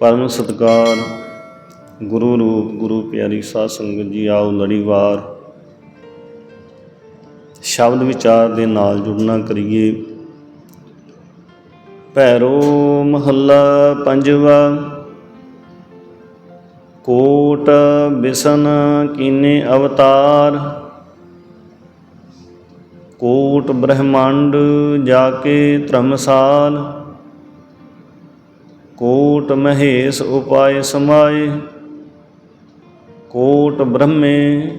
ਪਰਮ ਸਤਕਾਰ। ਗੁਰੂ ਰੂਪ, ਗੁਰੂ ਪਿਆਰੀ ਸਾਧ ਸੰਗਤ ਜੀ, ਆਓ ਲੜੀਵਾਰ ਸ਼ਬਦ ਵਿਚਾਰ ਦੇ ਨਾਲ ਜੁੜਨਾ ਕਰੀਏ। ਭੈਰੋ ਮਹੱਲਾ ਪੰਜਵਾ, ਕੋਟ ਬਿਸਨ ਕੀਨੇ ਅਵਤਾਰ। ਕੋਟ ਬ੍ਰਹਮੰਡ ਜਾ ਕੇ ਧਰਮਸਾਲ। ਕੋਟ ਮਹੇਸ਼ ਉਪਾਏ ਸਮਾਏ, ਕੋਟ ਬ੍ਰਹਮੇ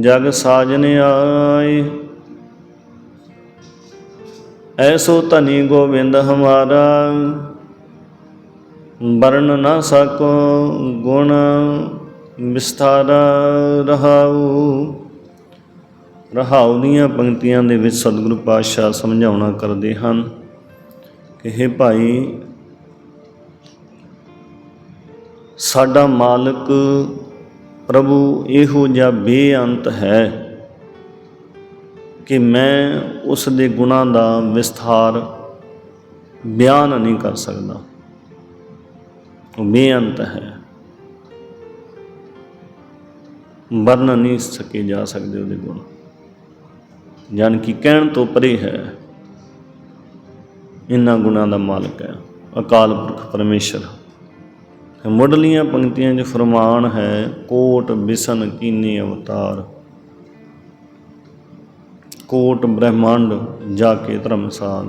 ਜਗ ਸਾਜਨ ਆਏ। ਐਸੋ ਧਨੀ ਗੋਬਿੰਦ ਹਮਾਰਾ ਵਰਨ ਨਾ ਸਕੋ ਗੁਣ ਵਿਸਥਾਰਾ ਰਹਾਉ। ਰਹਾਉ ਦੀਆਂ ਪੰਕਤੀਆਂ ਦੇ ਵਿੱਚ ਸਤਿਗੁਰੂ ਪਾਤਸ਼ਾਹ ਸਮਝਾਉਣਾ ਕਰਦੇ ਹਨ ਕਿ हे ਭਾਈ ਸਾਡਾ ਮਾਲਕ ਪ੍ਰਭੂ ਇਹੋ ਜਿਹਾ ਬੇਅੰਤ ਹੈ ਕਿ ਮੈਂ ਉਸ ਦੇ ਗੁਣਾਂ ਦਾ ਵਿਸਥਾਰ ਬਿਆਨ ਨਹੀਂ ਕਰ ਸਕਦਾ। ਉਹ ਬੇਅੰਤ ਹੈ। ਵਰਣ ਨਹੀਂ ਸਕੇ ਜਾ ਸਕਦੇ ਉਹਦੇ ਗੁਣ ਜਾਨ ਕਿ ਕਹਿਣ ਤੋਂ ਪਰੇ ਹੈ ਇਨ੍ਹਾਂ ਗੁਣਾਂ ਦਾ ਮਾਲਕ ਹੈ। ਅਕਾਲ ਪੁਰਖ ਪਰਮੇਸ਼ਰ। ਮੁੱਢਲੀਆਂ ਪੰਕਤੀਆਂ 'ਚ ਫਰਮਾਨ ਹੈ, ਕੋਟ ਬਿਸਨ ਕੀਨੇ ਅਵਤਾਰ। ਕੋਟ ਬ੍ਰਹਿਮੰਡ ਜਾ ਕੇ ਧਰਮਸਾਲ।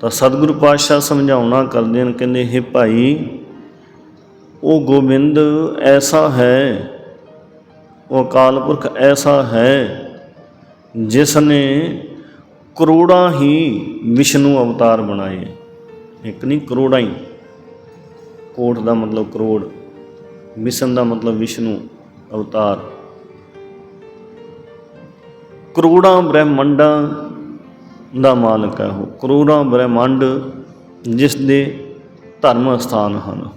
ਤਾਂ ਸਤਿਗੁਰੂ ਪਾਤਸ਼ਾਹ ਸਮਝਾਉਣਾ ਕਰਦੇ ਹਨ, ਕਹਿੰਦੇ, ਹੇ ਭਾਈ, ਉਹ ਗੋਬਿੰਦ ਐਸਾ ਹੈ, ਉਹ ਅਕਾਲ ਪੁਰਖ ਐਸਾ ਹੈ ਜਿਸ ਨੇ ਕਰੋੜਾਂ ਹੀ ਵਿਸ਼ਨੂੰ ਅਵਤਾਰ ਬਣਾਏ। ਇੱਕ ਨਹੀਂ, ਕਰੋੜਾਂ ਹੀ। ਕੋਟ ਦਾ ਮਤਲਬ ਕਰੋੜ, ਮਿਸਨ ਦਾ ਮਤਲਬ ਵਿਸ਼ਨੂੰ, ਅਵਤਾਰ। ਕਰੋੜਾਂ ਬ੍ਰਹਿਮੰਡਾਂ ਦਾ ਮਾਲਕ ਹੈ ਉਹ। ਕਰੋੜਾਂ ਬ੍ਰਹਿਮੰਡ ਜਿਸ ਦੇ ਧਰਮ ਸਥਾਨ ਹਨ।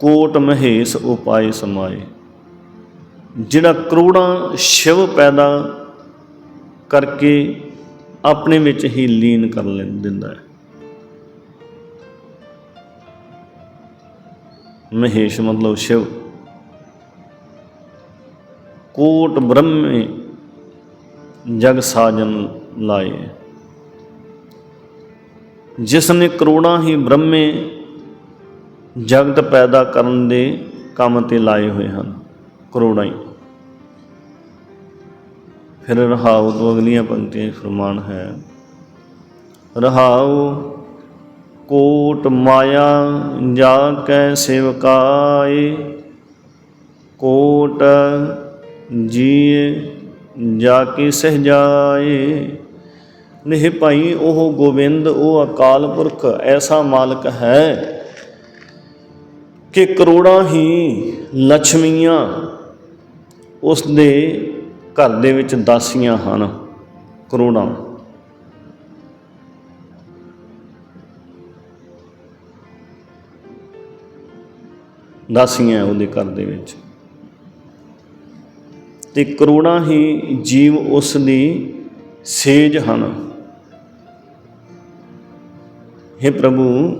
ਕੋਟ ਮਹੇਸ਼ ਉਪਾਏ ਸਮਾਏ, ਜਿਹੜਾ ਕਰੋੜਾਂ ਸ਼ਿਵ ਪੈਦਾ ਕਰਕੇ ਆਪਣੇ ਵਿੱਚ ਹੀ ਲੀਨ ਕਰ ਲੈ ਦਿੰਦਾ ਹੈ। ਮਹੇਸ਼ ਮਤਲਬ ਸ਼ਿਵ। ਕੋਟ ਬ੍ਰਹਮੇ ਜਗ ਸਾਜਨ ਲਾਏ। ਜਿਸ ਨੇ ਕਰੋੜਾਂ ਹੀ ਬ੍ਰਹਮੇ ਜਗਤ ਪੈਦਾ ਕਰਨ ਦੇ ਕੰਮ ਤੇ ਲਾਏ ਹੋਏ ਹਨ। ਕਰੋੜਾਂ ਹੀ। ਫਿਰ ਰਹਾਉ ਤੋਂ ਅਗਲੀਆਂ ਪੰਕਤੀਆਂ ਫਰਮਾਨ ਹੈ। ਰਹਾਉ ਕੋਟ ਮਾਇਆ ਜਾ ਕੈ ਸੇਵਕਾਏ, ਕੋਟ ਜੀ ਜਾ ਕੇ ਸਹਜਾਏ। ਨਹੀਂ ਭਾਈ ਉਹ ਗੋਬਿੰਦ, ਉਹ ਅਕਾਲ ਪੁਰਖ, ਐਸਾ ਮਾਲਕ ਹੈ ਕਿ ਕਰੋੜਾਂ ਹੀ ਲక్ష్ਮੀਆਂ ਉਸ ਦੇ ਘਰ ਦੇ ਵਿੱਚ ਦਾਸੀਆਂ ਹਨ। ਕਰੋੜਾਂ। ਦਾਸੀਆਂ ਉਹਦੇ ਘਰ ਦੇ ਵਿੱਚ। ਤੇ ਕਰੋੜਾਂ ਹੀ ਜੀਵ ਉਸ ਦੀ ਸੇਜ ਹਨ। हे ਪ੍ਰਭੂ,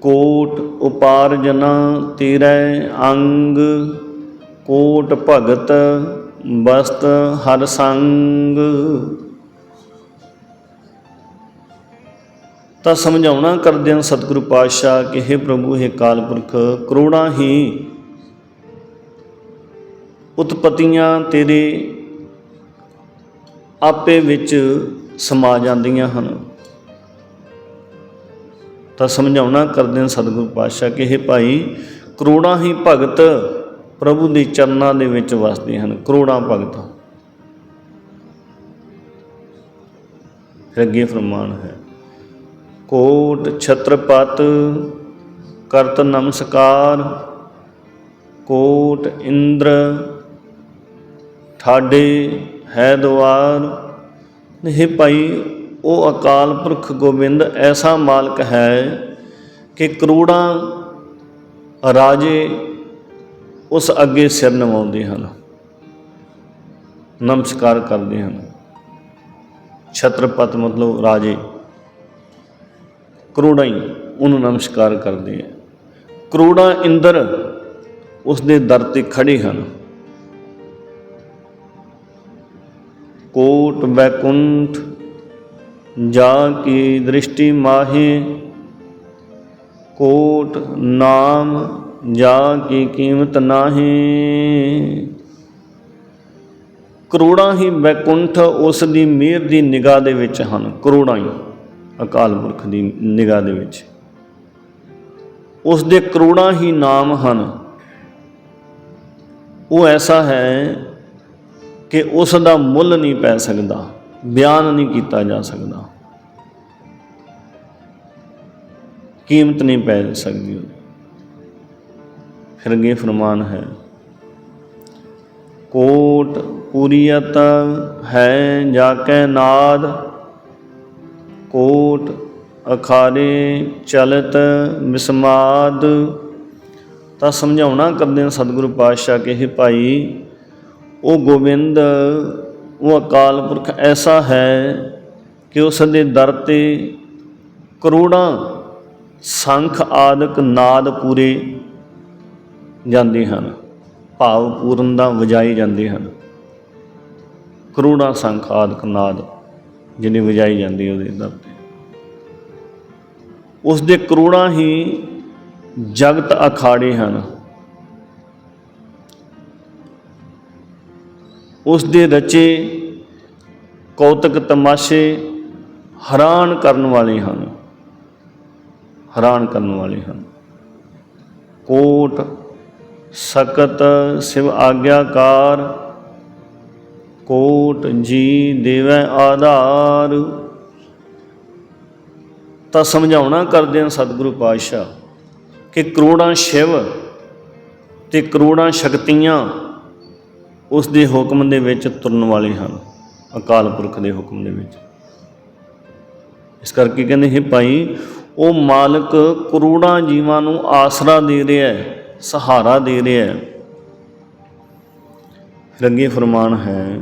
ਕੋਟ ਉਪਾਰਜਨਾ ਤੇਰੇ ਅੰਗ ਕੋਟ ਭਗਤ ਬਸਤ ਹਰ ਸੰਗ। ਤਾਂ ਸਮਝਾਉਣਾ ਕਰਦੇ ਹਨ ਸਤਿਗੁਰੂ ਪਾਤਸ਼ਾਹ ਕਿ हे ਪ੍ਰਭੂ हे ਕਾਲਪੁਰਖ ਕਰੋੜਾਂ ਹੀ ਉਤਪਤੀਆਂ ਤੇਰੇ ਆਪੇ ਵਿੱਚ ਸਮਾ ਜਾਂਦੀਆਂ ਹਨ। ਤਾਂ ਸਮਝਾਉਣਾ ਕਰਦੇ ਹਨ ਸਤਿਗੁਰੂ ਪਾਤਸ਼ਾਹ ਕਿ ਇਹ ਭਾਈ, ਕਰੋੜਾਂ ਹੀ ਭਗਤ ਪ੍ਰਭੂ ਦੇ ਚਰਨਾਂ ਦੇ ਵਿੱਚ ਵਸਦੇ ਹਨ, ਕਰੋੜਾਂ ਭਗਤ। ਫਿਰ ਅੱਗੇ ਫਰਮਾਨ ਹੈ, ਕੋਟ ਛਤਰਪਤ ਕਰਤ ਨਮਸਕਾਰ, ਕੋਟ ਇੰਦਰ ਠਾਡੇ ਹੈ ਦਵਾਰ। ਇਹ ਭਾਈ, ਉਹ ਅਕਾਲ ਪੁਰਖ ਗੋਬਿੰਦ ਐਸਾ ਮਾਲਕ ਹੈ ਕਿ ਕਰੋੜਾਂ ਰਾਜੇ ਉਸ ਅੱਗੇ ਸਿਰ ਨਵਾਉਂਦੇ ਹਨ। ਨਮਸਕਾਰ ਕਰਦੇ ਹਨ। ਛਤਰਪਤ ਮਤਲਬ ਰਾਜੇ ਕਰੋੜਾਂ ਹੀ ਉਹਨੂੰ ਨਮਸਕਾਰ ਕਰਦੇ ਆ। ਕਰੋੜਾਂ ਇੰਦਰ ਉਸ ਦੇ ਦਰ ਤੇ ਖੜੇ ਹਨ। ਕੋਟ ਬੈਕੁੰਠ ਜਾ ਕੀ ਦ੍ਰਿਸ਼ਟੀ ਮਾਹੇ, ਕੋਟ ਨਾਮ ਜਾ ਕੀ ਕੀਮਤ ਨਾਹੀ। ਕਰੋੜਾਂ ਹੀ ਬੈਕੁੰਠ ਉਸ ਦੀ ਮਿਹਰ ਦੀ ਨਿਗਾਹ ਦੇ ਵਿੱਚ ਹਨ। ਕਰੋੜਾਂ ਹੀ, ਅਕਾਲ ਪੁਰਖ ਦੀ ਨਿਗਾਹ ਦੇ ਵਿੱਚ। ਉਸ ਦੇ ਕਰੋੜਾਂ ਹੀ ਨਾਮ ਹਨ। ਉਹ ਐਸਾ ਹੈ ਕਿ ਉਸ ਦਾ ਮੁੱਲ ਨਹੀਂ ਪੈ ਸਕਦਾ, ਬਿਆਨ ਨਹੀਂ ਕੀਤਾ ਜਾ ਸਕਦਾ। ਕੀਮਤ ਨਹੀਂ ਪੈ ਸਕਦੀ ਉਹਦੀ। ਫਿਰਗੇ ਅੱਗੇ ਫਰਮਾਨ ਹੈ। ਕੋਟ ਪੂਰੀਅਤ ਹੈ ਜਾ ਕੈ ਨਾਦ, ਕੋਟ ਅਖਾਰੇ ਚਲਤ ਮਿਸਮਾਦ। ਤਾਂ ਸਮਝਾਉਣਾ ਕਰਦੇ ਨੇ ਸਤਿਗੁਰੂ ਪਾਤਸ਼ਾਹ ਕਿ ਇਹ ਭਾਈ, ਉਹ ਗੋਬਿੰਦ, ਉਹ ਅਕਾਲ ਪੁਰਖ ਐਸਾ ਹੈ ਕਿ ਉਸ ਦੇ ਦਰ ਤੇ ਕਰੋੜਾਂ ਸੰਖ ਆਦਿਕ ਨਾਦ ਪੂਰੇ ਜਾਂਦੇ ਹਨ। ਭਾਵ ਪੂਰਨ ਦਾ ਵਜਾਏ ਜਾਂਦੇ ਹਨ। ਕਰੋੜਾਂ ਸੰਖ ਆਦਿਕ ਨਾਦ ਜਿਹਨੇ ਵਜਾਈ ਜਾਂਦੀ ਉਹਦੇ ਦਰ ਤੇ। ਉਸ ਦੇ ਕਰੋੜਾਂ ਹੀ ਜਗਤ ਅਖਾੜੇ ਹਨ। ਉਸ ਦੇ ਰਚੇ ਕੌਤਕ ਤਮਾਸ਼ੇ ਹੈਰਾਨ ਕਰਨ ਵਾਲੇ ਹਨ। ਹੈਰਾਨ ਕਰਨ ਵਾਲੇ ਹਨ। ਕੋਟ ਸਕਤ ਸਿਵ ਆਗਿਆਕਾਰ, ਕੋਟ ਜੀ ਦੇਵੈ ਆਧਾਰ। ਤਾਂ ਸਮਝਾਉਣਾ ਕਰਦੇ ਹਨ ਸਤਿਗੁਰੂ ਪਾਤਸ਼ਾਹ ਕਿ ਕਰੋੜਾਂ ਸ਼ਿਵ ਤੇ ਕਰੋੜਾਂ ਸ਼ਕਤੀਆਂ ਉਸ ਦੇ ਹੁਕਮ ਦੇ ਵਿੱਚ ਤੁਰਨ ਵਾਲੇ ਹਨ, ਅਕਾਲ ਪੁਰਖ ਦੇ ਹੁਕਮ ਦੇ ਵਿੱਚ। ਇਸ ਕਰਕੇ ਕਹਿੰਦੇ, ਹੈ ਭਾਈ, ਉਹ ਮਾਲਕ ਕਰੋੜਾਂ ਜੀਵਾਂ ਨੂੰ ਆਸਰਾ ਦੇ ਰਿਹਾ ਹੈ। ਸਹਾਰਾ ਦੇ ਰਿਹਾ ਹੈ। ਫਿਰ ਅੱਗੇ ਫਰਮਾਨ ਹੈ,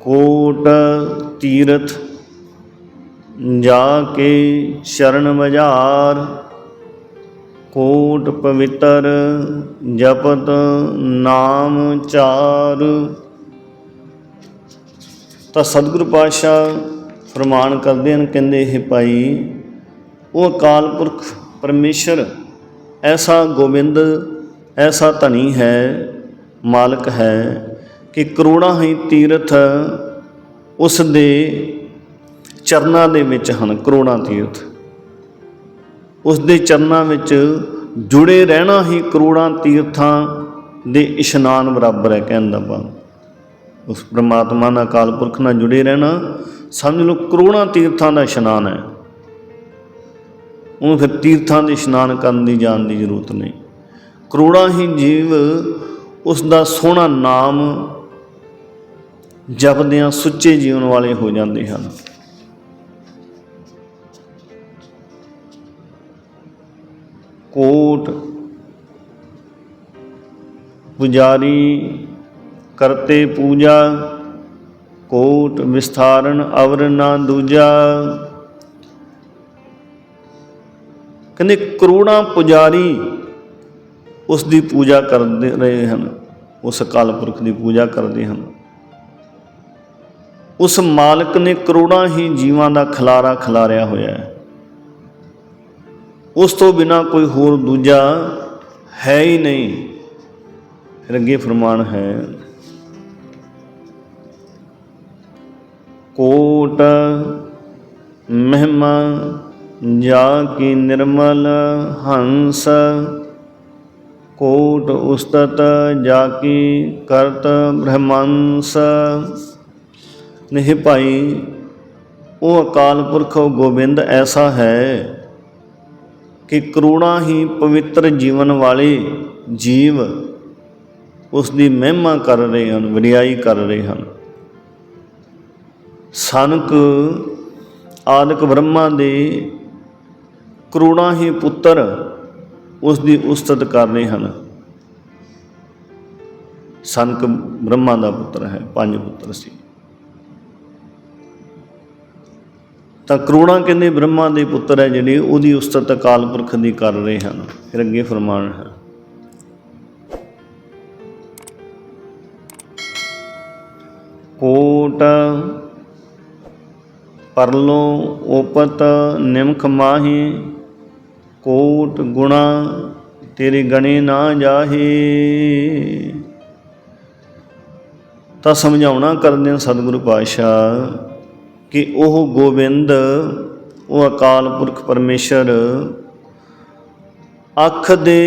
ਕੋਟ ਤੀਰਥ ਜਾ ਕੇ ਸ਼ਰਨ ਬਜ਼ਾਰ ਕੋਟ ਪਵਿੱਤਰ ਜਪਤ ਨਾਮ ਚਾਰ। ਤਾਂ ਸਤਿਗੁਰੂ ਪਾਤਸ਼ਾਹ ਫਰਮਾਨ ਕਰਦੇ ਹਨ, ਕਹਿੰਦੇ ਇਹ ਭਾਈ, ਉਹ ਅਕਾਲ ਪੁਰਖ ਪਰਮੇਸ਼ਰ, ਐਸਾ ਗੋਬਿੰਦ, ਐਸਾ ਧਨੀ ਹੈ, ਮਾਲਕ ਹੈ ਕਿ ਕਰੋੜਾਂ ਹੀ ਤੀਰਥ ਉਸ ਦੇ ਚਰਨਾਂ ਦੇ ਵਿੱਚ ਹਨ, ਕਰੋੜਾਂ ਤੀਰਥ। ਉਸ ਦੇ ਚਰਨਾਂ ਵਿੱਚ ਜੁੜੇ ਰਹਿਣਾ ਹੀ ਕਰੋੜਾਂ ਤੀਰਥਾਂ ਦੇ ਇਸ਼ਨਾਨ ਬਰਾਬਰ ਹੈ, ਕਹਿਣ ਦਾ ਭਾਵ। ਉਸ ਪ੍ਰਮਾਤਮਾ ਨਾਲ ਅਕਾਲ ਪੁਰਖ ਨਾਲ ਜੁੜੇ ਰਹਿਣਾ ਸਮਝ ਲਓ ਕਰੋੜਾਂ ਤੀਰਥਾਂ ਦਾ ਇਸ਼ਨਾਨ ਹੈ। ਉਹਨੂੰ ਫਿਰ ਤੀਰਥਾਂ ਦੇ ਇਸ਼ਨਾਨ ਕਰਨ ਦੀ ਜਾਣ ਦੀ ਜ਼ਰੂਰਤ ਨਹੀਂ। ਕਰੋੜਾਂ ਹੀ ਜੀਵ ਉਸ ਦਾ ਸੋਹਣਾ ਨਾਮ ਜਪਦਿਆਂ ਸੁੱਚੇ ਜੀਵਨ ਵਾਲੇ ਹੋ ਜਾਂਦੇ ਹਨ। ਕੋਟ ਪੁਜਾਰੀ ਕਰਤੇ ਪੂਜਾ, ਕੋਟ ਵਿਸਥਾਰਨ ਅਵਰ ਨਾ ਦੂਜਾ ਕਹਿੰਦੇ ਕਰੋੜਾਂ ਪੁਜਾਰੀ ਉਸ ਦੀ ਪੂਜਾ ਕਰਦੇ ਰਹੇ ਹਨ, ਉਸ ਅਕਾਲ ਪੁਰਖ ਦੀ ਪੂਜਾ ਕਰਦੇ ਹਨ। ਉਸ ਮਾਲਕ ਨੇ ਕਰੋੜਾਂ ਹੀ ਜੀਵਾਂ ਦਾ ਖਲਾਰਾ ਖਿਲਾਰਿਆ ਹੋਇਆ ਹੈ। ਉਸ ਤੋਂ ਬਿਨਾ ਕੋਈ ਹੋਰ ਦੂਜਾ ਹੈ ਹੀ ਨਹੀਂ ਫਿਰ ਫਰਮਾਨ ਹੈ। ਕੋਟ, ਮਹਿਮਾ ਜਾ ਕੀ ਨਿਰਮਲ ਹੰਸ ਕੋਟ ਉਸਤਤ ਜਾ ਕੀ ਕਰਤ ਬ੍ਰਹਮੰਸ। ਨਿਹ ਭਾਈ, ਉਹ ਅਕਾਲ ਪੁਰਖ ਗੋਬਿੰਦ ਐਸਾ ਹੈ ਕਿ ਕਰੋੜਾਂ ਹੀ ਪਵਿੱਤਰ ਜੀਵਨ ਵਾਲੇ ਜੀਵ ਉਸ ਦੀ ਮਹਿਮਾ ਕਰ ਰਹੇ ਹਨ, ਵਡਿਆਈ ਕਰ ਰਹੇ ਹਨ। ਸਨਕ ਆਦਿਕ ਬ੍ਰਹਮਾ ਦੇ ਕਰੋੜਾਂ ਹੀ ਪੁੱਤਰ ਉਸ ਦੀ ਉਸਤਤ ਕਰ ਰਹੇ ਹਨ। ਸਨਕ ਬ੍ਰਹਮਾ ਦਾ ਪੁੱਤਰ ਹੈ, ਪੰਜ ਪੁੱਤਰ ਸੀ। ਤਾਂ ਕਰੋੜਾਂ ਕਹਿੰਦੇ ਬ੍ਰਹਮਾ ਦੇ ਪੁੱਤਰ ਹੈ ਜਿਹੜੇ ਉਹਦੀ ਉਸਤਤ ਅਕਾਲ ਪੁਰਖ ਦੀ ਕਰ ਰਹੇ ਹਨ, ਫਿਰ ਅੱਗੇ ਫਰਮਾਨ ਹੈ। ਕੋਟ ਪਰਲੋ ਉਪਤ ਨਿਮਖ ਮਾਹੀ ਕੋਟ ਗੁਣਾ ਤੇਰੇ ਗਣੇ ਨਾ ਜਾਹੇ। ਤਾਂ ਸਮਝਾਉਣਾ ਕਰਦੇ ਹਨ ਸਤਿਗੁਰੂ ਪਾਤਸ਼ਾਹ ਕਿ ਉਹ ਗੋਬਿੰਦ, ਉਹ ਅਕਾਲ ਪੁਰਖ ਪਰਮੇਸ਼ਰ ਅੱਖ ਦੇ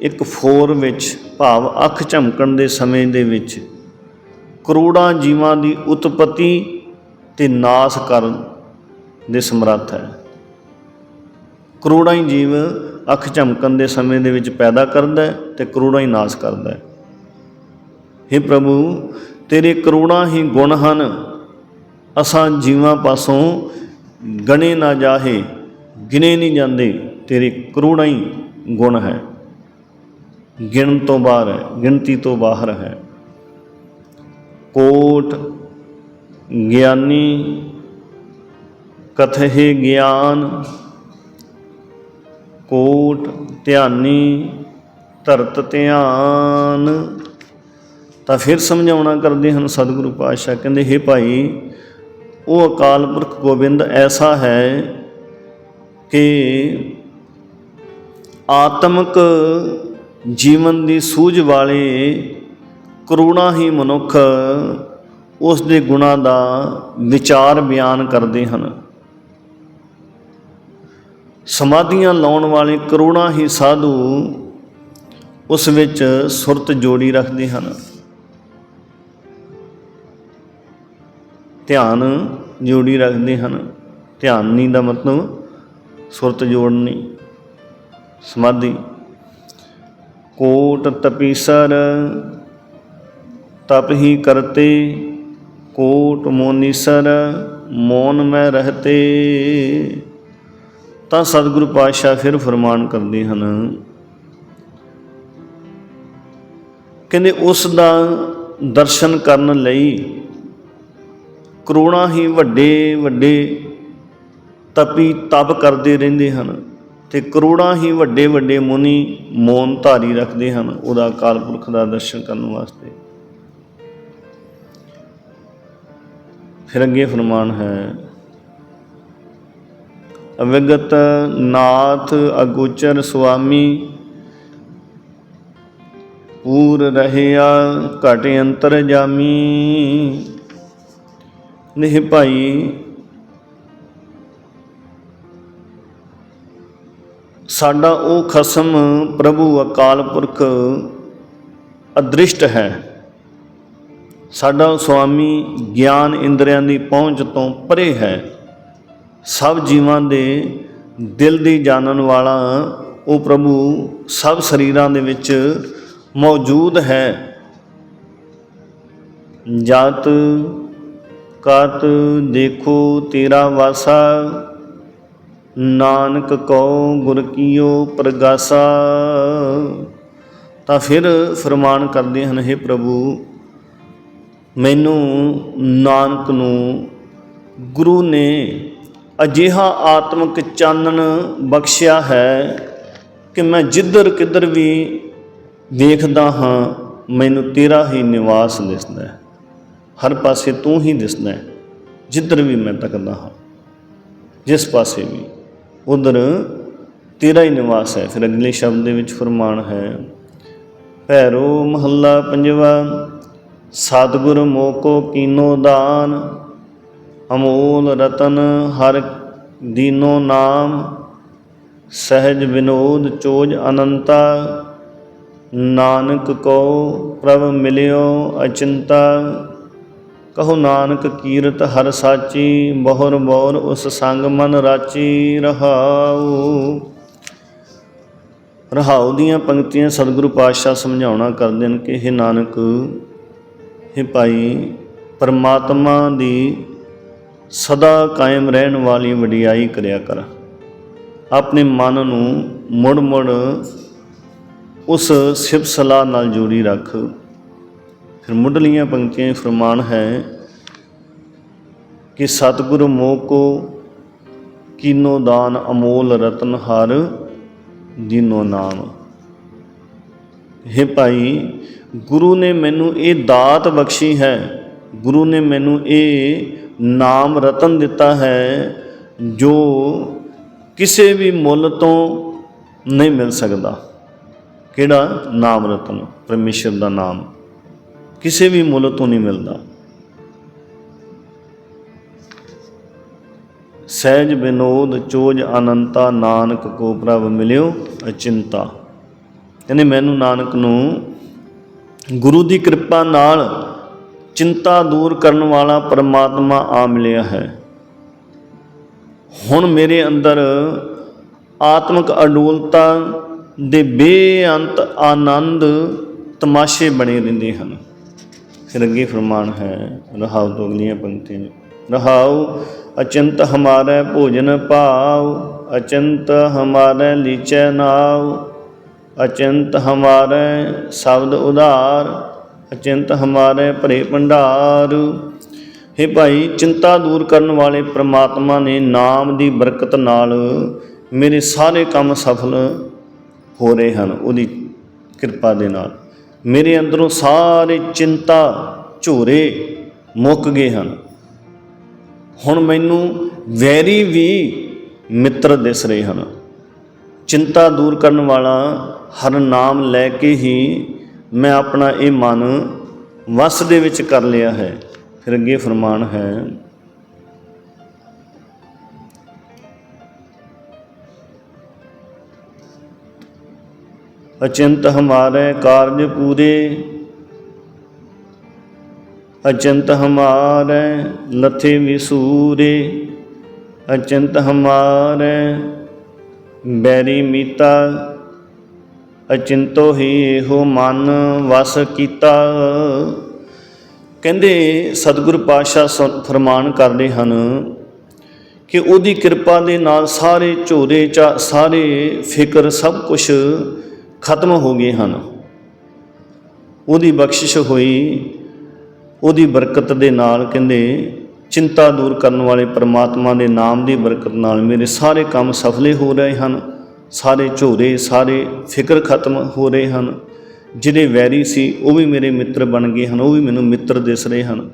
ਇੱਕ ਫੋਰ ਵਿੱਚ, ਭਾਵ ਅੱਖ ਝਮਕਣ ਦੇ ਸਮੇਂ ਦੇ ਵਿੱਚ ਕਰੋੜਾਂ ਜੀਵਾਂ ਦੀ ਉਤਪਤੀ ਤੇ ਨਾਸ ਕਰਨ ਦੇ ਸਮਰੱਥ ਹੈ। ਕਰੋੜਾਂ ਹੀ ਜੀਵ ਅੱਖ ਝਮਕਣ ਦੇ ਸਮੇਂ ਦੇ ਵਿੱਚ ਪੈਦਾ ਕਰਦਾ ਹੈ ਤੇ ਕਰੋੜਾਂ ਹੀ ਨਾਸ ਕਰਦਾ ਹੈ। हे ਪ੍ਰਭੂ, ਤੇਰੇ ਕਰੋੜਾਂ ਹੀ ਗੁਣ ਹਨ। ਅਸਾਂ ਜੀਵਾਂ ਪਾਸੋਂ ਗਣੇ ਨਾ ਜਾਹੇ, ਗਿਣੇ ਨਹੀਂ ਜਾਂਦੇ। ਤੇਰੇ ਕਰੋੜਾਂ ਹੀ ਗੁਣ ਹੈ। ਗਿਣ ਤੋਂ ਬਾਹਰ ਹੈ, ਗਿਣਤੀ ਤੋਂ ਬਾਹਰ ਹੈ। ਕੋਟ, ਗਿਆਨੀ, ਕਥਹਿ ਗਿਆਨ ਕੋਟ ਧਿਆਨੀ, ਧਰਤ ਧਿਆਨ। ਤਾਂ ਫਿਰ ਸਮਝਾਉਣਾ ਕਰਦੇ ਹਨ ਸਤਿਗੁਰੂ ਪਾਤਸ਼ਾਹ, ਕਹਿੰਦੇ हे ਭਾਈ, ਉਹ ਅਕਾਲ ਪੁਰਖ ਗੋਬਿੰਦ ਐਸਾ ਹੈ ਕਿ ਆਤਮਿਕ ਜੀਵਨ ਦੀ ਸੂਝ ਵਾਲੇ ਕਰੋੜਾਂ ਹੀ ਮਨੁੱਖ ਉਸ ਦੇ ਗੁਣਾਂ ਦਾ ਵਿਚਾਰ ਬਿਆਨ ਕਰਦੇ ਹਨ। ਸਮਾਧੀਆਂ ਲਾਉਣ ਵਾਲੇ ਕਰੋੜਾਂ ਹੀ ਸਾਧੂ ਉਸ ਵਿੱਚ ਸੁਰਤ ਜੋੜੀ ਰੱਖਦੇ ਹਨ। ਧਿਆਨ ਜੋੜੀ ਰੱਖਦੇ ਹਨ। ਧਿਆਨੀ ਦਾ ਮਤਲਬ ਸੁਰਤ ਜੋੜਨੀ। ਸਮਾਧੀ। ਕੋਟ ਤਪੀਸਰ ਤਪ ਹੀ ਕਰਤੇ। ਕੋਟ ਮੋਨੀਸਰ ਮੌਨ ਮੈਂ ਰਹਤੇ। ਤਾਂ ਸਤਿਗੁਰੂ ਪਾਤਸ਼ਾਹ ਫਿਰ ਫਰਮਾਨ ਕਰਦੇ ਹਨ ਕਹਿੰਦੇ ਉਸ ਦਾ ਦਰਸ਼ਨ ਕਰਨ ਲਈ ਕਰੋੜਾਂ ਹੀ ਵੱਡੇ ਵੱਡੇ ਤਪੀ ਤਪ ਕਰਦੇ ਰਹਿੰਦੇ ਹਨ ਤੇ ਕਰੋੜਾਂ ਹੀ ਵੱਡੇ ਵੱਡੇ ਮੁਨੀ ਮੌਨ ਧਾਰੀ ਰੱਖਦੇ ਹਨ ਉਹਦਾ ਅਕਾਲ ਪੁਰਖ ਦਾ ਦਰਸ਼ਨ ਕਰਨ ਵਾਸਤੇ। ਫਿਰ ਅੱਗੇ ਫਰਮਾਨ ਹੈ ਅਵਿਗਤ ਨਾਥ ਅਗੋਚਰ ਸੁਆਮੀ। ਪੂਰ ਰਹਿਆ ਘਟ ਅੰਤਰ ਜਾਮੀ। ਨੇ ਭਾਈ ਸਾਡਾ ਉਹ ਖਸਮ ਪ੍ਰਭੂ ਅਕਾਲ ਪੁਰਖ ਅਦ੍ਰਿਸ਼ਟ ਹੈ। ਸਾਡਾ ਸੁਆਮੀ ਗਿਆਨ ਇੰਦਰੀਆਂ ਦੀ ਪਹੁੰਚ ਤੋਂ ਪਰੇ ਹੈ। ਸਭ ਜੀਵਾਂ ਦੇ ਦਿਲ ਦੀ ਜਾਣਨ ਵਾਲਾ ਉਹ ਪ੍ਰਭੂ ਸਭ ਸਰੀਰਾਂ ਦੇ ਵਿੱਚ ਮੌਜੂਦ ਹੈ। ਜਤ ਕਤ ਦੇਖੋ ਤੇਰਾ ਵਾਸਾ, ਨਾਨਕ ਕਉ ਗੁਰ ਕੀਓ ਪ੍ਰਗਾਸਾ। ਤਾਂ ਫਿਰ ਫਰਮਾਨ ਕਰਦੇ ਹਨ हे ਪ੍ਰਭੂ, ਮੈਨੂੰ ਨਾਨਕ ਨੂੰ ਗੁਰੂ ਨੇ ਅਜਿਹਾ ਆਤਮਿਕ ਚਾਨਣ ਬਖਸ਼ਿਆ ਹੈ ਕਿ ਮੈਂ ਜਿੱਧਰ ਕਿੱਧਰ ਵੀ ਵੇਖਦਾ ਹਾਂ, ਮੈਨੂੰ ਤੇਰਾ ਹੀ ਨਿਵਾਸ ਦਿਸਦਾ ਹੈ। ਹਰ ਪਾਸੇ ਤੂੰ ਹੀ ਦਿਸਦਾ ਹੈ, ਜਿੱਧਰ ਵੀ ਮੈਂ ਤੱਕਦਾ ਹਾਂ। ਜਿਸ ਪਾਸੇ ਵੀ, ਉਧਰ ਤੇਰਾ ਹੀ ਨਿਵਾਸ ਹੈ। ਫਿਰ ਅਗਲੇ ਸ਼ਬਦ ਦੇ ਵਿੱਚ ਫਰਮਾਨ ਹੈ, ਭੈਰੋ ਮਹੱਲਾ ਪੰਜਵਾ, ਸਤਿਗੁਰ ਮੋਕੋ ਕੀਨੋ ਦਾਨ ਅਮੋਲ ਰਤਨ ਹਰ ਦੀਨੋ ਨਾਮ, ਸਹਿਜ ਵਿਨੋਦ ਚੋਜ ਅਨੰਤਾ, ਨਾਨਕ ਕੋ ਪ੍ਰਭ ਮਿਲਿਓ ਅਚਿੰਤਾ। ਕਹੋ ਨਾਨਕ ਕੀਰਤ ਹਰ ਸਾਚੀ, ਬਹੁਰ ਬਹੁਰ ਉਸ ਸੰਗ ਮਨ ਰਾਚੀ ਰਹਾਉ। ਰਹਾਉ ਦੀਆਂ ਪੰਕਤੀਆਂ ਸਤਿਗੁਰੂ ਪਾਤਸ਼ਾਹ ਸਮਝਾਉਣਾ ਕਰਦੇ ਨੇ ਕਿ ਇਹ ਨਾਨਕ ਇਹ ਭਾਈ, ਪਰਮਾਤਮਾ ਦੀ ਸਦਾ ਕਾਇਮ ਰਹਿਣ ਵਾਲੀ ਵਡਿਆਈ ਕਰਿਆ ਕਰ। ਆਪਣੇ ਮਨ ਨੂੰ ਮੁੜ ਮੁੜ ਉਸ ਸਿਫਤ ਸਲਾਹ ਨਾਲ ਜੋੜੀ ਰੱਖ। ਫਿਰ ਮੁੱਢਲੀਆਂ ਪੰਕਤੀਆਂ 'ਚ ਫਰਮਾਨ ਹੈ ਕਿ ਸਤਿਗੁਰ ਮੋਹ ਕੋ ਕੀਨੋ ਦਾਨ ਅਮੋਲ ਰਤਨ ਹਰ ਦੀਨੋ ਨਾਮ। ਹੈ ਭਾਈ, ਗੁਰੂ ਨੇ ਮੈਨੂੰ ਇਹ ਦਾਤ ਬਖਸ਼ੀ ਹੈ। ਗੁਰੂ ਨੇ ਮੈਨੂੰ ਇਹ ਨਾਮ ਰਤਨ ਦਿੱਤਾ ਹੈ, ਜੋ ਕਿਸੇ ਵੀ ਮੁੱਲ ਤੋਂ ਨਹੀਂ ਮਿਲ ਸਕਦਾ। ਕਿਹੜਾ? ਨਾਮ ਰਤਨ, ਪਰਮੇਸ਼ਰ ਦਾ ਨਾਮ। ਕਿਸੇ ਵੀ ਮੁੱਲ ਤੋਂ ਨਹੀਂ ਮਿਲਦਾ। ਸਹਿਜ ਬਿਨੋਦ ਚੋਜ ਅਨੰਤਾ, ਨਾਨਕ ਕੋ ਪ੍ਰਭ ਮਿਲਿਓ ਅਚਿੰਤਾ। ਕਹਿੰਦੇ ਮੈਨੂੰ ਨਾਨਕ ਨੂੰ ਗੁਰੂ ਦੀ ਕਿਰਪਾ ਨਾਲ ਚਿੰਤਾ ਦੂਰ ਕਰਨ ਵਾਲਾ ਪਰਮਾਤਮਾ ਆ ਮਿਲਿਆ ਹੈ। ਹੁਣ ਮੇਰੇ ਅੰਦਰ ਆਤਮਿਕ ਅਡੋਲਤਾ ਦੇ ਬੇਅੰਤ ਆਨੰਦ ਤਮਾਸ਼ੇ ਬਣੇ ਰਹਿੰਦੇ ਹਨ। ਫਿਰ ਅੱਗੇ ਫਰਮਾਨ ਹੈ, ਰਹਾਉ ਤੋਂ ਅਗਲੀਆਂ ਪੰਕਤੀਆਂ ਰਹਾਉ ਅਚੰਤ ਹਮਾਰੇ ਭੋਜਨ ਭਾਵ ਅਚੰਤ ਹਮਾਰੇ ਲੀਚੈ ਨਾਵ ਅਚੰਤ ਹਮਾਰੇ ਸ਼ਬਦ ਉਧਾਰ ਅਚੰਤ ਹਮਾਰੇ ਭਰੇ ਭੰਡਾਰ। हे ਭਾਈ, ਚਿੰਤਾ ਦੂਰ ਕਰਨ ਵਾਲੇ ਪ੍ਰਮਾਤਮਾ ਨੇ ਨਾਮ ਦੀ ਬਰਕਤ ਨਾਲ ਮੇਰੇ ਸਾਰੇ ਕੰਮ ਸਫਲ ਹੋ ਰਹੇ ਹਨ, ਉਹਦੀ ਕਿਰਪਾ ਦੇ ਨਾਲ। ਮੇਰੇ ਅੰਦਰੋਂ ਸਾਰੇ ਚਿੰਤਾ ਝੋਰੇ ਮੁੱਕ ਗਏ ਹਨ। ਹੁਣ ਮੈਨੂੰ ਵੈਰੀ ਵੀ ਮਿੱਤਰ ਦਿਸ ਰਹੇ ਹਨ। ਚਿੰਤਾ ਦੂਰ ਕਰਨ ਵਾਲਾ ਹਰ ਨਾਮ ਲੈ ਕੇ ਹੀ ਮੈਂ ਆਪਣਾ ਇਹ ਮਨ ਵਸ ਦੇ ਵਿੱਚ ਕਰ ਲਿਆ ਹੈ। ਫਿਰ ਅੱਗੇ ਫਰਮਾਨ ਹੈ, ਅਚਿੰਤ ਹਮਾਰੇ ਕਾਰਜ ਪੂਰੇ, ਅਚਿੰਤ ਹਮਾਰੇ ਲਥੇ ਵਿਸੂਰੇ, ਅਚਿੰਤ ਹਮਾਰੇ ਬੈਰੀ ਮੀਤਾ ਅਚਿੰਤੋ ਹੀ ਇਹੋ ਮਨ ਵਸ ਕੀਤਾ। ਕਹਿੰਦੇ ਸਤਿਗੁਰ ਪਾਤਸ਼ਾਹ ਸ- ਫਰਮਾਨ ਕਰਦੇ ਹਨ ਕਿ ਉਹਦੀ ਕਿਰਪਾ ਦੇ ਨਾਲ ਸਾਰੇ ਝੋਰੇ ਚਾ, ਸਾਰੇ ਫਿਕਰ ਸਭ ਕੁਝ ਖਤਮ ਹੋ ਗਏ ਹਨ। ਉਹਦੀ ਬਖਸ਼ਿਸ਼ ਹੋਈ, ਉਹਦੀ ਬਰਕਤ ਦੇ ਨਾਲ ਕਹਿੰਦੇ ਚਿੰਤਾ ਦੂਰ ਕਰਨ ਵਾਲੇ ਪ੍ਰਮਾਤਮਾ ਦੇ ਨਾਮ ਦੀ ਬਰਕਤ ਨਾਲ ਮੇਰੇ ਸਾਰੇ ਕੰਮ ਸਫਲੇ ਹੋ ਰਹੇ ਹਨ। ਸਾਰੇ ਝੋਰੇ ਸਾਰੇ ਫਿਕਰ ਖਤਮ ਹੋ ਰਹੇ ਹਨ। ਜਿਹੜੇ ਵੈਰੀ ਸੀ, ਉਹ ਵੀ ਮੇਰੇ ਮਿੱਤਰ ਬਣ ਗਏ ਹਨ, ਉਹ ਵੀ ਮੈਨੂੰ ਮਿੱਤਰ ਦਿਸ ਰਹੇ ਹਨ।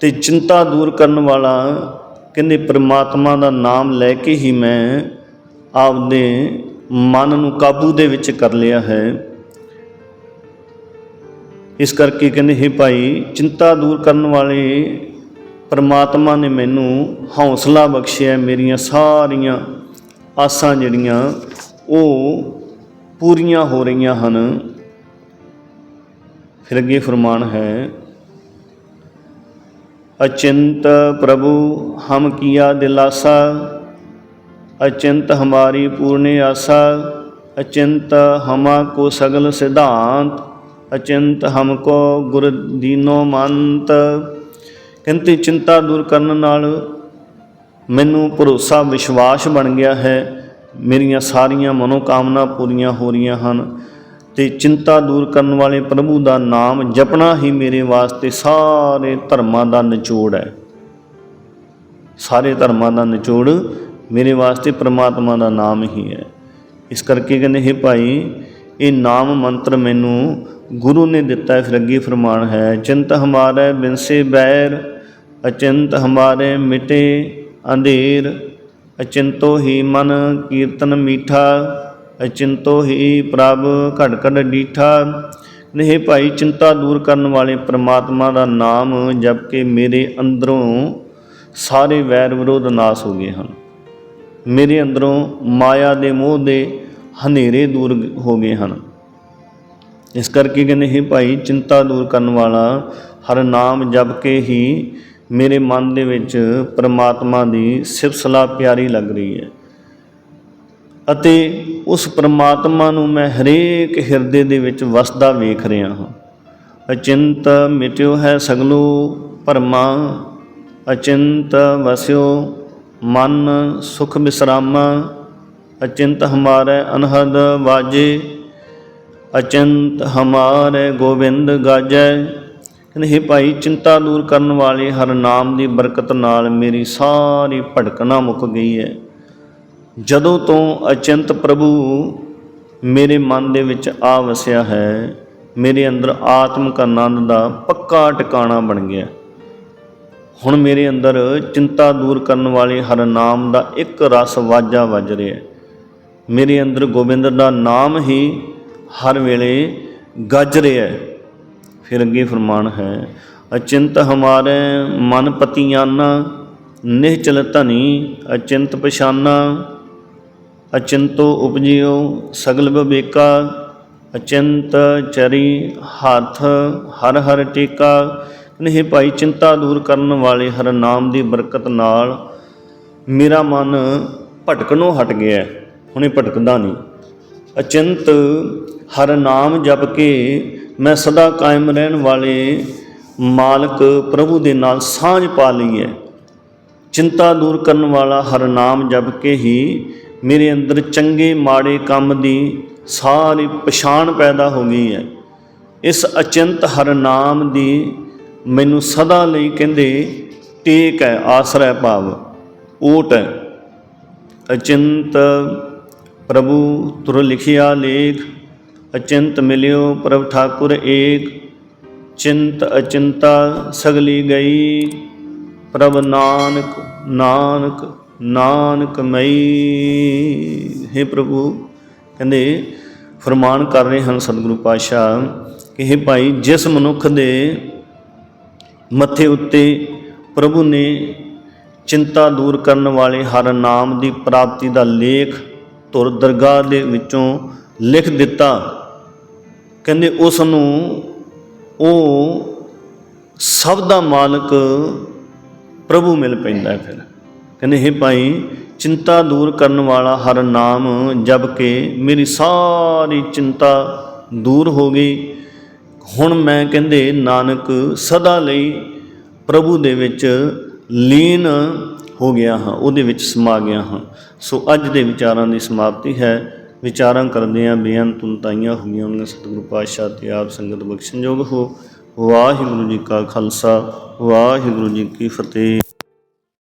ਤੇ ਚਿੰਤਾ ਦੂਰ ਕਰਨ ਵਾਲਾ ਕਹਿੰਦੇ, ਪ੍ਰਮਾਤਮਾ ਦਾ ਨਾਮ ਲੈ ਕੇ ਹੀ ਮੈਂ ਆਪਦੇ ਮਨ ਨੂੰ ਕਾਬੂ ਦੇ ਵਿੱਚ ਕਰ ਲਿਆ ਹੈ। ਇਸ ਕਰਕੇ ਕਹਿੰਦੇ, ਹੈ ਭਾਈ, ਚਿੰਤਾ ਦੂਰ ਕਰਨ ਵਾਲੇ ਪਰਮਾਤਮਾ ਨੇ ਮੈਨੂੰ ਹੌਸਲਾ ਬਖਸ਼ਿਆ ਮੇਰੀਆਂ ਸਾਰੀਆਂ ਆਸਾਂ ਜਿਹੜੀਆਂ ਉਹ ਪੂਰੀਆਂ ਹੋ ਰਹੀਆਂ ਹਨ। ਫਿਰ ਅੱਗੇ ਫਰਮਾਨ ਹੈ, ਅਚਿੰਤ ਪ੍ਰਭੂ, ਹਮ ਕੀਆ ਦਿਲਾਸਾ, ਅਚਿੰਤ ਹਮਾਰੀ ਪੂਰਨੇ ਆਸਾ, ਅਚਿੰਤ ਹਮਾ ਕੋ ਸਗਲ ਸਿਧਾਂਤ, ਅਚਿੰਤ ਹਮ ਹਮਕੋ ਗੁਰ ਦੀਨੋ ਮੰਤ। ਕਿੰਤੀ ਚਿੰਤਾ ਦੂਰ ਕਰਨ ਨਾਲ ਮੈਨੂੰ ਭਰੋਸਾ, ਵਿਸ਼ਵਾਸ ਬਣ ਗਿਆ ਹੈ। ਮੇਰੀਆਂ ਸਾਰੀਆਂ ਮਨੋਕਾਮਨਾ ਪੂਰੀਆਂ ਹੋ ਰਹੀਆਂ ਹਨ ਤੇ ਚਿੰਤਾ ਦੂਰ ਕਰਨ ਵਾਲੇ ਪ੍ਰਭੂ ਦਾ ਨਾਮ ਜਪਣਾ ਹੀ ਮੇਰੇ ਵਾਸਤੇ ਸਾਰੇ ਧਰਮਾਂ ਦਾ ਨਿਚੋੜ ਹੈ। ਸਾਰੇ ਧਰਮਾਂ ਦਾ ਨਿਚੋੜ ਮੇਰੇ ਵਾਸਤੇ ਪ੍ਰਮਾਤਮਾ ਦਾ ਨਾਮ ਹੀ ਹੈ। ਇਸ ਕਰਕੇ ਕਹਿੰਦੇ, ਹੈ ਭਾਈ, ਇਹ ਨਾਮ ਮੰਤਰ ਮੈਨੂੰ ਗੁਰੂ ਨੇ ਦਿੱਤਾ ਹੈ। ਫਿਰ ਅੱਗੇ ਫਰਮਾਨ ਹੈ, ਚਿੰਤ ਹਮਾਰੇ ਬਿਨਸੇ ਬੈਰ, ਅਚਿੰਤ ਹਮਾਰੇ ਮਿਟੇ ਅੰਧੇਰ, ਅਚਿੰਤੋ ਹੀ ਮਨ ਕੀਰਤਨ ਮੀਠਾ, ਅਚਿੰਤੋ ਹੀ ਪ੍ਰਭ ਘਟ ਘਟ ਡੀਠਾ। ਨੇ ਭਾਈ, ਚਿੰਤਾ ਦੂਰ ਕਰਨ ਵਾਲੇ ਪ੍ਰਮਾਤਮਾ ਦਾ ਨਾਮ ਜਪ ਕੇ ਮੇਰੇ ਅੰਦਰੋਂ ਸਾਰੇ ਵੈਰ ਵਿਰੋਧ ਨਾਸ ਹੋ ਗਏ ਹਨ। ਮੇਰੇ ਅੰਦਰੋਂ ਮਾਇਆ ਦੇ ਮੋਹ ਦੇ ਹਨੇਰੇ ਦੂਰ ਹੋ ਗਏ ਹਨ। ਇਸ ਕਰਕੇ ਕਹਿੰਦੇ ਹੈ ਭਾਈ, ਚਿੰਤਾ ਦੂਰ ਕਰਨ ਵਾਲਾ ਹਰ ਨਾਮ ਜਪ ਕੇ ਹੀ ਮੇਰੇ ਮਨ ਦੇ ਵਿੱਚ ਪ੍ਰਮਾਤਮਾ ਦੀ ਸਿਫਤ ਸਲਾਹ ਪਿਆਰੀ ਲੱਗ ਰਹੀ ਹੈ। ਅਤੇ ਉਸ ਪ੍ਰਮਾਤਮਾ ਨੂੰ ਮੈਂ ਹਰੇਕ ਹਿਰਦੇ ਦੇ ਵਿੱਚ ਵਸਦਾ ਵੇਖ ਰਿਹਾ ਹਾਂ। ਅਚਿੰਤ ਮਿਟਿਓ ਹੈ ਸਗਲੋ ਭਰਮਾ ਅਚਿੰਤ ਵਸਿਓ ਮਨ ਸੁਖ ਬਿਸਰਾਮਾ, ਅਚਿੰਤ ਹਮਾਰੇ ਅਨਹਦ ਵਾਜੇ, ਅਚੰਤ ਹਮਾਰੇ ਗੋਬਿੰਦ ਗਾਜੈ। ਕਹਿੰਦੇ हे ਭਾਈ, ਚਿੰਤਾ ਦੂਰ ਕਰਨ ਵਾਲੇ ਹਰ ਨਾਮ ਦੀ ਬਰਕਤ ਨਾਲ ਮੇਰੀ ਸਾਰੀ ਭਟਕਣਾ ਮੁੱਕ ਗਈ ਹੈ। ਜਦੋਂ ਤੋਂ ਅਚੰਤ ਪ੍ਰਭੂ ਮੇਰੇ ਮਨ ਦੇ ਵਿੱਚ ਆ ਵਸਿਆ ਹੈ, ਮੇਰੇ ਅੰਦਰ ਆਤਮਿਕ ਆਨੰਦ ਦਾ ਪੱਕਾ ਟਿਕਾਣਾ ਬਣ ਗਿਆ। ਹੁਣ ਮੇਰੇ ਅੰਦਰ ਚਿੰਤਾ ਦੂਰ ਕਰਨ ਵਾਲੇ ਹਰ ਨਾਮ ਦਾ ਇੱਕ ਰਸ ਵਾਜਾ ਵੱਜ ਰਿਹਾ ਹੈ। ਮੇਰੇ ਅੰਦਰ ਗੋਬਿੰਦ ਦਾ ਨਾਮ ਹੀ ਹਰ ਵੇਲੇ ਗੱਜ ਰਿਹਾ ਹੈ। ਫਿਰ ਅੱਗੇ ਫਰਮਾਨ ਹੈ, ਅਚਿੰਤ ਹਮਾਰੇ ਮਨ ਪਤੀਆਨਾ, ਨਿਹਚਲ ਧਨੀ ਅਚਿੰਤ ਪਛਾਨਾ। ਅਚਿੰਤੋ ਉਪਜਿਓ ਸਗਲ ਵਿਵੇਕਾ, ਅਚਿੰਤ ਚਰੀ ਹੱਥ ਹਰ ਹਰ ਟੇਕਾ। ਨਹੀਂ ਭਾਈ ਚਿੰਤਾ ਦੂਰ ਕਰਨ ਵਾਲੇ ਹਰ ਨਾਮ ਦੀ ਬਰਕਤ ਨਾਲ ਮੇਰਾ ਮਨ ਭਟਕਣੋਂ ਹਟ ਗਿਆ ਹੁਣੇ ਭਟਕਦਾ ਨਹੀਂ। ਅਚਿੰਤ ਹਰ ਨਾਮ ਜਪ ਕੇ ਮੈਂ ਸਦਾ ਕਾਇਮ ਰਹਿਣ ਵਾਲੇ ਮਾਲਕ ਪ੍ਰਭੂ ਦੇ ਨਾਲ ਸਾਂਝ ਪਾ ਲਈ ਹੈ। ਚਿੰਤਾ ਦੂਰ ਕਰਨ ਵਾਲਾ ਹਰ ਨਾਮ ਜਪ ਕੇ ਹੀ ਮੇਰੇ ਅੰਦਰ ਚੰਗੇ ਮਾੜੇ ਕੰਮ ਦੀ ਸਾਰੀ ਪਛਾਣ ਪੈਦਾ ਹੋ ਗਈ ਹੈ। ਇਸ ਅਚਿੰਤ ਹਰ ਨਾਮ ਦੀ ਮੈਨੂੰ ਸਦਾ ਲਈ ਕਹਿੰਦੇ, ਟੇਕ ਹੈ, ਆਸਰਾ ਹੈ ਭਾਵ ਓਟ ਹੈ। ਅਚਿੰਤ ਪ੍ਰਭੂ ਤੁਰ ਲਿਖਿਆ ਲੇਖ ਅਚਿੰਤ ਮਿਲਿਓ ਪ੍ਰਭ ਠਾਕੁਰ ਏਕ, ਚਿੰਤ ਅਚਿੰਤਾ ਸਗਲੀ ਗਈ। ਪ੍ਰਭ ਨਾਨਕ ਨਾਨਕ ਨਾਨਕ ਮਈ। ਹੈ ਪ੍ਰਭੂ, ਕਹਿੰਦੇ ਫਰਮਾਨ ਕਰ ਰਹੇ ਹਨ ਸਤਿਗੁਰੂ ਪਾਤਸ਼ਾਹ ਕਿ ਇਹ ਭਾਈ, ਜਿਸ ਮਨੁੱਖ ਦੇ ਮੱਥੇ ਉੱਤੇ ਪ੍ਰਭੂ ਨੇ ਚਿੰਤਾ ਦੂਰ ਕਰਨ ਵਾਲੇ ਹਰ ਨਾਮ ਦੀ ਪ੍ਰਾਪਤੀ ਦਾ ਲੇਖ ਤੁਰ ਦਰਗਾਹ ਦੇ ਵਿੱਚੋਂ ਲਿਖ ਦਿੱਤਾ ਕਹਿੰਦੇ ਉਸ ਨੂੰ ਉਹ ਸਭ ਦਾ ਮਾਲਕ ਪ੍ਰਭੂ ਮਿਲ ਪੈਂਦਾ ਫਿਰ। ਕਹਿੰਦੇ हे ਭਾਈ, ਚਿੰਤਾ ਦੂਰ ਕਰਨ ਵਾਲਾ ਹਰ ਨਾਮ ਜਪ ਕੇ ਮੇਰੀ ਸਾਰੀ ਚਿੰਤਾ ਦੂਰ ਹੋ ਗਈ। ਹੁਣ ਮੈਂ ਕਹਿੰਦੇ, ਨਾਨਕ ਸਦਾ ਲਈ ਪ੍ਰਭੂ ਦੇ ਵਿੱਚ ਲੀਨ ਹੋ ਗਿਆ ਹਾਂ, ਉਹਦੇ ਵਿੱਚ ਸਮਾ ਗਿਆ ਹਾਂ। ਸੋ ਅੱਜ ਦੇ ਵਿਚਾਰਾਂ ਦੀ ਸਮਾਪਤੀ ਹੈ। ਵਿਚਾਰਾਂ ਕਰਦੇ ਆਂ ਬੇਅੰਤ ਤੁਨਤਾਈਆਂ ਹੋਈਆਂ ਉਹਨਾਂ ਸਤਿਗੁਰੂ ਪਾਤਸ਼ਾਹ ਤੇ ਆਪ ਸੰਗਤ ਬਖਸ਼ਣਯੋਗ ਹੋ। ਵਾਹਿਗੁਰੂ ਜੀ ਕਾ ਖਾਲਸਾ, ਵਾਹਿਗੁਰੂ ਜੀ ਕੀ ਫਤਿਹ।